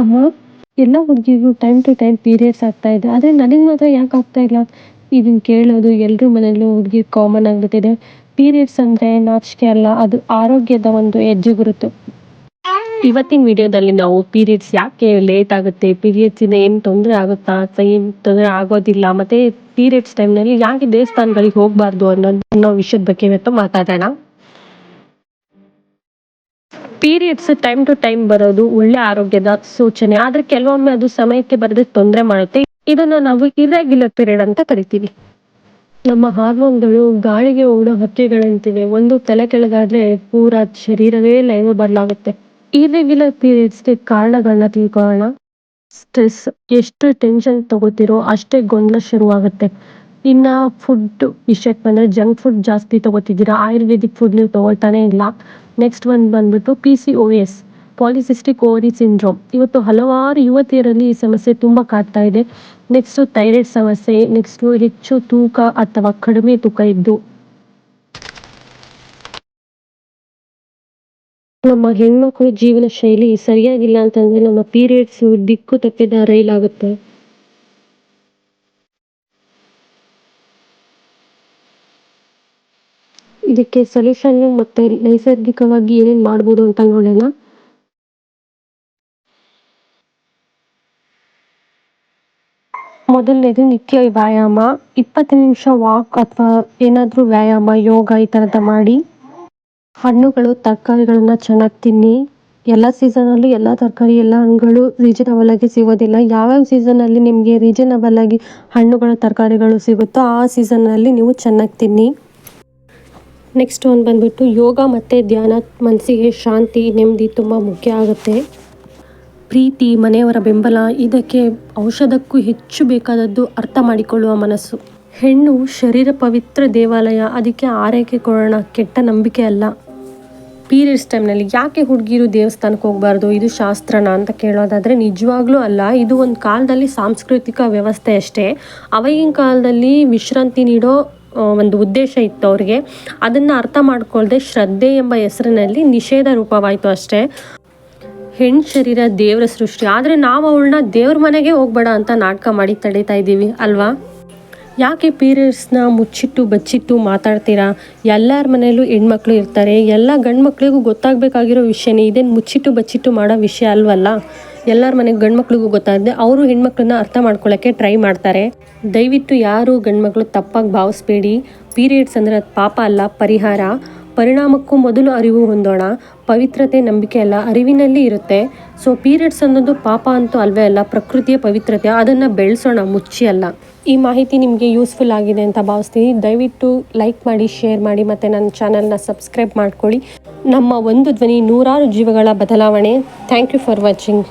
ಅಮ್ಮ, ಎಲ್ಲ ಹುಡುಗಿಗೂ ಟೈಮ್ ಟು ಟೈಮ್ ಪೀರಿಯಡ್ಸ್ ಆಗ್ತಾ ಇದೆ. ಆದರೆ ನನಗೆ ಮಾತ್ರ ಯಾಕೆ ಆಗ್ತಾ ಇಲ್ಲ? ಇದನ್ನ ಕೇಳೋದು ಎಲ್ಲರ ಮನೆಯಲ್ಲೂ ಹುಡುಗಿ ಕಾಮನ್ ಆಗಿಬಿಟ್ಟಿದೆ. ಪೀರಿಯಡ್ಸ್ ಅಂದರೆ ನಾಚಿಕೆ ಅಲ್ಲ, ಅದು ಆರೋಗ್ಯದ ಒಂದು ಹೆಜ್ಜೆ ಗುರುತು. ಇವತ್ತಿನ ವಿಡಿಯೋದಲ್ಲಿ ನಾವು ಪೀರಿಯಡ್ಸ್ ಯಾಕೆ ಲೇಟ್ ಆಗುತ್ತೆ? ಪೀರಿಯಡ್ಸಿಂದ ಏನು ತೊಂದರೆ ಆಗುತ್ತಾ? ಅಥವಾ ಏನು ತೊಂದರೆ ಆಗೋದಿಲ್ಲ? ಮತ್ತು ಪೀರಿಯಡ್ಸ್ ಟೈಮ್ನಲ್ಲಿ ಯಾಕೆ ದೇವಸ್ಥಾನಗಳಿಗೆ ಹೋಗಬಾರ್ದು ಅನ್ನೋ ಅನ್ನೋ ವಿಷಯದ ಬಗ್ಗೆ ಇವತ್ತು ಮಾತಾಡೋಣ. ಪೀರಿಯಡ್ಸ್ ಟೈಮ್ ಟು ಟೈಮ್ ಬರೋದು ಒಳ್ಳೆ ಆರೋಗ್ಯದ ಸೂಚನೆ. ಆದ್ರೆ ಕೆಲವೊಮ್ಮೆ ಅದು ಸಮಯಕ್ಕೆ ಬರದೆ ತೊಂದರೆ ಮಾಡುತ್ತೆ. ಇದನ್ನ ನಾವು ಇರ್ರೆಗ್ಯುಲರ್ ಪೀರಿಯಡ್ ಅಂತ ಕರಿತೀವಿ. ನಮ್ಮ ಹಾರ್ಮೋನ್ಗಳು ಗಾಳಿಗೆ ಓಡೋ ಹಕ್ಕಿಗಳಂತಿವೆ. ಒಂದು ತಲೆ ಕೆಳಗಾದ್ರೆ ಪೂರ ಶರೀರವೇ ಲೈವ್ ಬದಲಾಗುತ್ತೆ. ಇರ್ರೆಗ್ಯುಲರ್ ಪೀರಿಯಡ್ಸ್ಗೆ ಕಾರಣಗಳನ್ನ ತಿಳ್ಕೊಳ್ಳೋಣ. ಸ್ಟ್ರೆಸ್ ಎಷ್ಟು ಟೆನ್ಷನ್ ತಗೋತಿರೋ ಅಷ್ಟೇ ಗೊಂದಲ ಶುರುವಾಗುತ್ತೆ. ಇನ್ನ ಫುಡ್ ವಿಷಯಕ್ಕೆ ಬಂದ್ರೆ ಜಂಕ್ ಫುಡ್ ಜಾಸ್ತಿ ತಗೋತಿದ್ದೀರಾ? ಆಯುರ್ವೇದಿಕ್ ಫುಡ್ ನೀವು ತಗೊಳ್ತಾನೆ ಇಲ್ಲ. ನೆಕ್ಸ್ಟ್ ಒಂದು ಬಂದ್ಬಿಟ್ಟು P C O S polycystic ovary syndrome ಇವತ್ತು ಹಲವಾರು ಯುವತಿಯರಲ್ಲಿ ಈ ಸಮಸ್ಯೆ ತುಂಬ ಕಾಡ್ತಾ ಇದೆ. ನೆಕ್ಸ್ಟು ಥೈರಾಯ್ಡ್ ಸಮಸ್ಯೆ ನೆಕ್ಸ್ಟು ಹೆಚ್ಚು ತೂಕ ಅಥವಾ ಕಡಿಮೆ ತೂಕ ಇದ್ದು. ನಮ್ಮ ಹೆಣ್ಮಕ್ಳು ಜೀವನ ಶೈಲಿ ಸರಿಯಾಗಿಲ್ಲ ಅಂತಂದ್ರೆ ನಮ್ಮ ಪೀರಿಯಡ್ಸ್ ದಿಕ್ಕು ತಪ್ಪಿದ ರೈಲಾಗುತ್ತೆ ಇದಕ್ಕೆ ಸೊಲ್ಯೂಷನ್ ಮತ್ತೆ ನೈಸರ್ಗಿಕವಾಗಿ ಏನೇನ್ ಮಾಡ್ಬೋದು ಅಂತ ನೋಡೋಣ. ಮೊದಲನೇದು ನಿತ್ಯ ವ್ಯಾಯಾಮ, ಇಪ್ಪತ್ತು ನಿಮಿಷ ವಾಕ್ ಅಥವಾ ಏನಾದರೂ ವ್ಯಾಯಾಮ, ಯೋಗ ಈ ಥರದ ಮಾಡಿ. ಹಣ್ಣುಗಳು, ತರಕಾರಿಗಳನ್ನ ಚೆನ್ನಾಗಿ ತಿನ್ನಿ. ಎಲ್ಲ ಸೀಸನಲ್ಲೂ ಎಲ್ಲ ತರಕಾರಿ, ಎಲ್ಲ ಹಣ್ಣುಗಳು ರೀಸನಬಲ್ ಆಗಿ ಸಿಗೋದಿಲ್ಲ. ಯಾವ್ಯಾವ ಸೀಸನಲ್ಲಿ ನಿಮಗೆ ರೀಸನಬಲ್ ಆಗಿ ಹಣ್ಣುಗಳು, ತರಕಾರಿಗಳು ಸಿಗುತ್ತೋ ಆ ಸೀಸನ್ನಲ್ಲಿ ನೀವು ಚೆನ್ನಾಗಿ ತಿನ್ನಿ. ನೆಕ್ಸ್ಟ್ ಒಂದು ಬಂದುಬಿಟ್ಟು ಯೋಗ ಮತ್ತು ಧ್ಯಾನ, ಮನಸ್ಸಿಗೆ ಶಾಂತಿ, ನೆಮ್ಮದಿ ತುಂಬ ಮುಖ್ಯ ಆಗುತ್ತೆ. ಪ್ರೀತಿ, ಮನೆಯವರ ಬೆಂಬಲ, ಇದಕ್ಕೆ ಔಷಧಕ್ಕೂ ಹೆಚ್ಚು ಬೇಕಾದದ್ದು ಅರ್ಥ ಮಾಡಿಕೊಳ್ಳುವ ಮನಸ್ಸು. ಹೆಣ್ಣು ಶರೀರ ಪವಿತ್ರ ದೇವಾಲಯ, ಅದಕ್ಕೆ ಆರೈಕೆ ಕೊಡೋಣ ಕೆಟ್ಟ ನಂಬಿಕೆ ಅಲ್ಲ. ಪೀರಿಯಡ್ಸ್ ಟೈಮ್ನಲ್ಲಿ ಯಾಕೆ ಹುಡುಗಿರು ದೇವಸ್ಥಾನಕ್ಕೆ ಹೋಗಬಾರ್ದು? ಇದು ಶಾಸ್ತ್ರನ ಅಂತ ಕೇಳೋದಾದರೆ ನಿಜವಾಗ್ಲೂ ಅಲ್ಲ. ಇದು ಒಂದು ಕಾಲದಲ್ಲಿ ಸಾಂಸ್ಕೃತಿಕ ವ್ಯವಸ್ಥೆ ಅಷ್ಟೇ. ಅವಾಗಿನ ಕಾಲದಲ್ಲಿ ವಿಶ್ರಾಂತಿ ನೀಡೋ ಒಂದು ಉದ್ದೇಶ ಇತ್ತು ಅವ್ರಿಗೆ. ಅದನ್ನು ಅರ್ಥ ಮಾಡ್ಕೊಳ್ದೆ ಶ್ರದ್ಧೆ ಎಂಬ ಹೆಸರಿನಲ್ಲಿ ನಿಷೇಧ ರೂಪವಾಯಿತು ಅಷ್ಟೇ. ಹೆಣ್ಣು ಶರೀರ ದೇವರ ಸೃಷ್ಟಿ. ಆದರೆ ನಾವು ಅವಳನ್ನ ದೇವ್ರ ಮನೆಗೆ ಹೋಗ್ಬೇಡ ಅಂತ ನಾಟಕ ಮಾಡಿ ತಡೀತಾ ಇದ್ದೀವಿ, ಅಲ್ವಾ? ಯಾಕೆ ಪೀರಿಯಡ್ಸ್ನ ಮುಚ್ಚಿಟ್ಟು, ಬಚ್ಚಿಟ್ಟು ಮಾತಾಡ್ತೀರಾ? ಎಲ್ಲರ ಮನೆಯಲ್ಲೂ ಹೆಣ್ಮಕ್ಳು ಇರ್ತಾರೆ. ಎಲ್ಲ ಗಂಡು ಮಕ್ಳಿಗೂ ಗೊತ್ತಾಗಬೇಕಾಗಿರೋ ವಿಷಯನೇ ಇದೇನು ಮುಚ್ಚಿಟ್ಟು, ಬಚ್ಚಿಟ್ಟು ಮಾಡೋ ವಿಷಯ ಅಲ್ವಲ್ಲ? ಎಲ್ಲರ ಮನೆಗೆ ಗಂಡ್ಮಕ್ಳಿಗೂ ಗೊತ್ತಾಗದೆ ಅವರು ಹೆಣ್ಮಕ್ಳನ್ನ ಅರ್ಥ ಮಾಡ್ಕೊಳ್ಳೋಕ್ಕೆ ಟ್ರೈ ಮಾಡ್ತಾರೆ. ದಯವಿಟ್ಟು ಯಾರು ಗಂಡ್ಮಕ್ಳು ತಪ್ಪಾಗಿ ಭಾವಿಸ್ಬೇಡಿ. ಪೀರಿಯಡ್ಸ್ ಅಂದರೆ ಅದು ಪಾಪ ಅಲ್ಲ, ಪರಿಹಾರ. ಪರಿಣಾಮಕ್ಕೂ ಮೊದಲು ಅರಿವು ಹೊಂದೋಣ. ಪವಿತ್ರತೆ, ನಂಬಿಕೆ ಅಲ್ಲ ಅರಿವಿನಲ್ಲಿ ಇರುತ್ತೆ. ಸೊ ಪೀರಿಯಡ್ಸ್ ಅನ್ನೋದು ಪಾಪ ಅಂತೂ ಅಲ್ವೇ ಅಲ್ಲ, ಪ್ರಕೃತಿಯ ಪವಿತ್ರತೆ. ಅದನ್ನು ಬೆಳೆಸೋಣ, ಮುಚ್ಚಿ ಅಲ್ಲ. ಈ ಮಾಹಿತಿ ನಿಮಗೆ ಯೂಸ್ಫುಲ್ ಆಗಿದೆ ಅಂತ ಭಾವಿಸ್ತೀನಿ. ದಯವಿಟ್ಟು ಲೈಕ್ ಮಾಡಿ ಶೇರ್ ಮಾಡಿ, ಮತ್ತು ನನ್ನ ಚಾನಲ್ನ ಸಬ್ಸ್ಕ್ರೈಬ್ ಮಾಡ್ಕೊಳ್ಳಿ. ನಮ್ಮ ಒಂದು ಧ್ವನಿ ನೂರಾರು ಜೀವಗಳ ಬದಲಾವಣೆ. Thank you for watching